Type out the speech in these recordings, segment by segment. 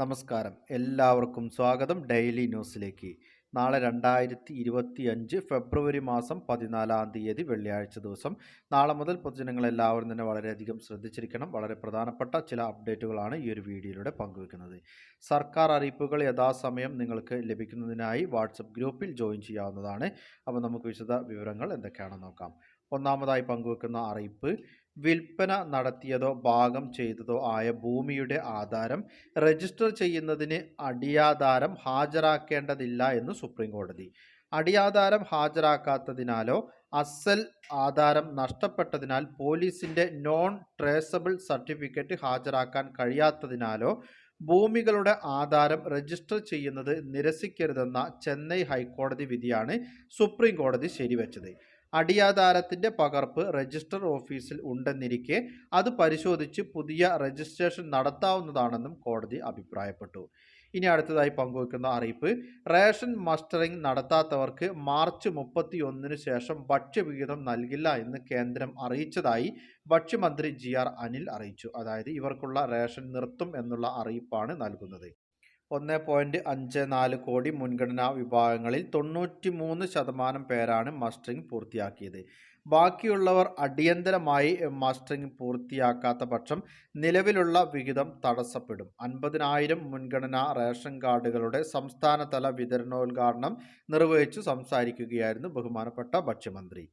നമസ്കാരം. എല്ലാവർക്കും സ്വാഗതം ഡെയിലി ന്യൂസിലേക്ക്. നാളെ രണ്ടായിരത്തി ഇരുപത്തി അഞ്ച് ഫെബ്രുവരി മാസം പതിനാലാം തീയതി വെള്ളിയാഴ്ച ദിവസം. നാളെ മുതൽ പൊതുജനങ്ങൾ എല്ലാവരും തന്നെ വളരെയധികം ശ്രദ്ധിച്ചിരിക്കണം. വളരെ പ്രധാനപ്പെട്ട ചില അപ്ഡേറ്റുകളാണ് ഈ ഒരു വീഡിയോയിലൂടെ പങ്കുവെക്കുന്നത്. സർക്കാർ അറിയിപ്പുകൾ യഥാസമയം നിങ്ങൾക്ക് ലഭിക്കുന്നതിനായി വാട്സപ്പ് ഗ്രൂപ്പിൽ ജോയിൻ ചെയ്യാവുന്നതാണ്. അപ്പോൾ നമുക്ക് വിശദ വിവരങ്ങൾ എന്തൊക്കെയാണെന്ന് നോക്കാം. ഒന്നാമതായി പങ്കുവെക്കുന്ന അറിയിപ്പ് വിൽപ്പന നടത്തിയതോ ഭാഗം ചെയ്തതോ ആയ ഭൂമിയുടെ ആധാരം രജിസ്റ്റർ ചെയ്യുന്നതിന് അടിയാധാരം ഹാജരാക്കേണ്ടതില്ല എന്ന് സുപ്രീം കോടതി അടിയാധാരം ഹാജരാക്കാത്തതിനാലോ അസൽ ആധാരം നഷ്ടപ്പെട്ടതിനാൽ പോലീസിന്റെ നോൺ ട്രേസബിൾ സർട്ടിഫിക്കറ്റ് ഹാജരാക്കാൻ കഴിയാത്തതിനാലോ ഭൂമികളുടെ ആധാരം രജിസ്റ്റർ ചെയ്യുന്നത് നിരസിക്കരുതെന്ന ചെന്നൈ ഹൈക്കോടതി വിധിയാണ് സുപ്രീം കോടതി ശരിവച്ചത്. അടിയാധാരത്തിന്റെ പകർപ്പ് രജിസ്റ്റർ ഓഫീസിൽ ഉണ്ടെന്നിരിക്കെ അത് പരിശോധിച്ച് പുതിയ രജിസ്ട്രേഷൻ നടത്താവുന്നതാണെന്നും കോടതി അഭിപ്രായപ്പെട്ടു. ഇനി അടുത്തതായി പങ്കുവയ്ക്കുന്ന അറിയിപ്പ് റേഷൻ മസ്റ്ററിംഗ് നടത്താത്തവർക്ക് മാർച്ച് മുപ്പത്തി ഒന്നിന് ശേഷം ഭക്ഷ്യവിഹിതം നൽകില്ല എന്ന് കേന്ദ്രം അറിയിച്ചതായി ഭക്ഷ്യമന്ത്രി ജി ആർ അനിൽ അറിയിച്ചു. അതായത് ഇവർക്കുള്ള റേഷൻ നിർത്തും എന്നുള്ള അറിയിപ്പാണ് നൽകുന്നത്. ഒന്ന് പോയിന്റ് അഞ്ച് നാല് കോടി മുൻഗണനാ വിഭാഗങ്ങളിൽ തൊണ്ണൂറ്റി മൂന്ന് ശതമാനം പേരാണ് മസ്റ്ററിംഗ് പൂർത്തിയാക്കിയത്. ബാക്കിയുള്ളവർ അടിയന്തരമായി മസ്റ്ററിംഗ് പൂർത്തിയാക്കാത്ത പക്ഷം നിലവിലുള്ള വിഹിതം തടസ്സപ്പെടും. അൻപതിനായിരം മുൻഗണനാ റേഷൻ കാർഡുകളുടെ സംസ്ഥാനതല വിതരണോദ്ഘാടനം നിർവഹിച്ചു സംസാരിക്കുകയായിരുന്നു ബഹുമാനപ്പെട്ട ഭക്ഷ്യമന്ത്രി.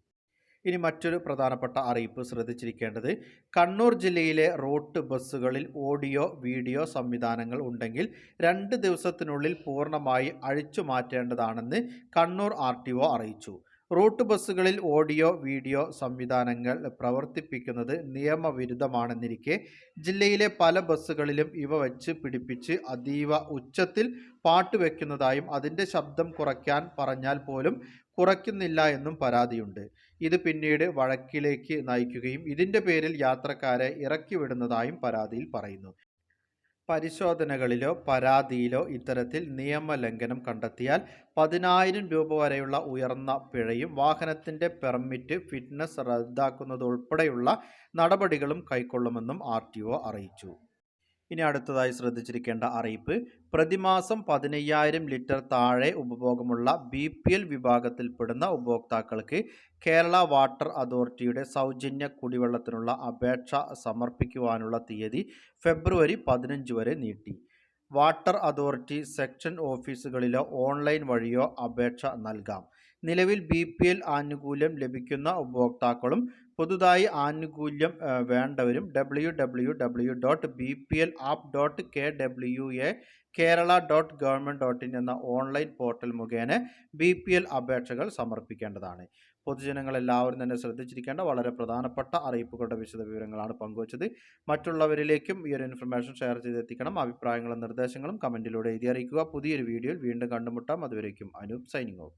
ഇനി മറ്റൊരു പ്രധാനപ്പെട്ട അറിയിപ്പ് ശ്രദ്ധിച്ചിരിക്കേണ്ടത്. കണ്ണൂർ ജില്ലയിലെ റോഡ് ബസ്സുകളിൽ ഓഡിയോ വീഡിയോ സംവിധാനങ്ങൾ ഉണ്ടെങ്കിൽ രണ്ട് ദിവസത്തിനുള്ളിൽ പൂർണമായി അഴിച്ചു മാറ്റേണ്ടതാണെന്ന് കണ്ണൂർ ആർ അറിയിച്ചു. റൂട്ട് ബസ്സുകളിൽ ഓഡിയോ വീഡിയോ സംവിധാനങ്ങൾ പ്രവർത്തിപ്പിക്കുന്നത് നിയമവിരുദ്ധമാണെന്നിരിക്കെ ജില്ലയിലെ പല ബസ്സുകളിലും ഇവ വച്ച് പിടിപ്പിച്ച് അതീവ ഉച്ചത്തിൽ പാട്ട് വയ്ക്കുന്നതായും അതിന്റെ ശബ്ദം കുറയ്ക്കാൻ പറഞ്ഞാൽ പോലും കുറയ്ക്കുന്നില്ല എന്നും പരാതിയുണ്ട്. ഇത് പിന്നീട് വഴക്കിലേക്ക് നയിക്കുകയും ഇതിന്റെ പേരിൽ യാത്രക്കാരെ ഇറക്കി വിടുന്നതായും പരാതിയിൽ പറയുന്നു. പരിശോധനകളിലോ പരാതിയിലോ ഇത്തരത്തിൽ നിയമലംഘനം കണ്ടെത്തിയാൽ പതിനായിരം രൂപ വരെയുള്ള ഉയർന്ന പിഴയും വാഹനത്തിന്റെ പെർമിറ്റ് ഫിറ്റ്നസ് റദ്ദാക്കുന്നതുൾപ്പെടെയുള്ള നടപടികളും കൈക്കൊള്ളുമെന്നും ആർ അറിയിച്ചു. ഇനി അടുത്തതായി ശ്രദ്ധിച്ചിരിക്കേണ്ട അറിയിപ്പ്. പ്രതിമാസം പതിനയ്യായിരം ലിറ്റർ താഴെ ഉപഭോഗമുള്ള ബി പി എൽ വിഭാഗത്തിൽപ്പെടുന്ന ഉപഭോക്താക്കൾക്ക് കേരള വാട്ടർ അതോറിറ്റിയുടെ സൗജന്യ കുടിവെള്ളത്തിനുള്ള അപേക്ഷ സമർപ്പിക്കുവാനുള്ള തീയതി ഫെബ്രുവരി പതിനഞ്ച് വരെ നീട്ടി. വാട്ടർ അതോറിറ്റി സെക്ഷൻ ഓഫീസുകളിലോ ഓൺലൈൻ വഴിയോ അപേക്ഷ നൽകാം. നിലവിൽ ബി പി എൽ ആനുകൂല്യം ലഭിക്കുന്ന ഉപഭോക്താക്കളും പുതുതായി ആനുകൂല്യം വേണ്ടവരും W W W dot B P L app dot K W A Kerala dot government dot in എന്ന ഓൺലൈൻ പോർട്ടൽ മുഖേന ബി പി എൽ അപേക്ഷകൾ സമർപ്പിക്കേണ്ടതാണ്. പൊതുജനങ്ങൾ എല്ലാവരും തന്നെ ശ്രദ്ധിച്ചിരിക്കേണ്ട വളരെ പ്രധാനപ്പെട്ട അറിയിപ്പുകളുടെ വിശദ വിവരങ്ങളാണ് പങ്കുവച്ചത്. മറ്റുള്ളവരിലേക്കും ഈ ഒരു ഇൻഫർമേഷൻ ഷെയർ ചെയ്തെത്തിക്കണം. അഭിപ്രായങ്ങളും നിർദ്ദേശങ്ങളും കമന്റിലൂടെ എഴുതി അറിയിക്കുക. പുതിയൊരു വീഡിയോയിൽ വീണ്ടും കണ്ടുമുട്ടാം. അതുവരേക്കും അനൂപ് സൈനിങ് ഔട്ട്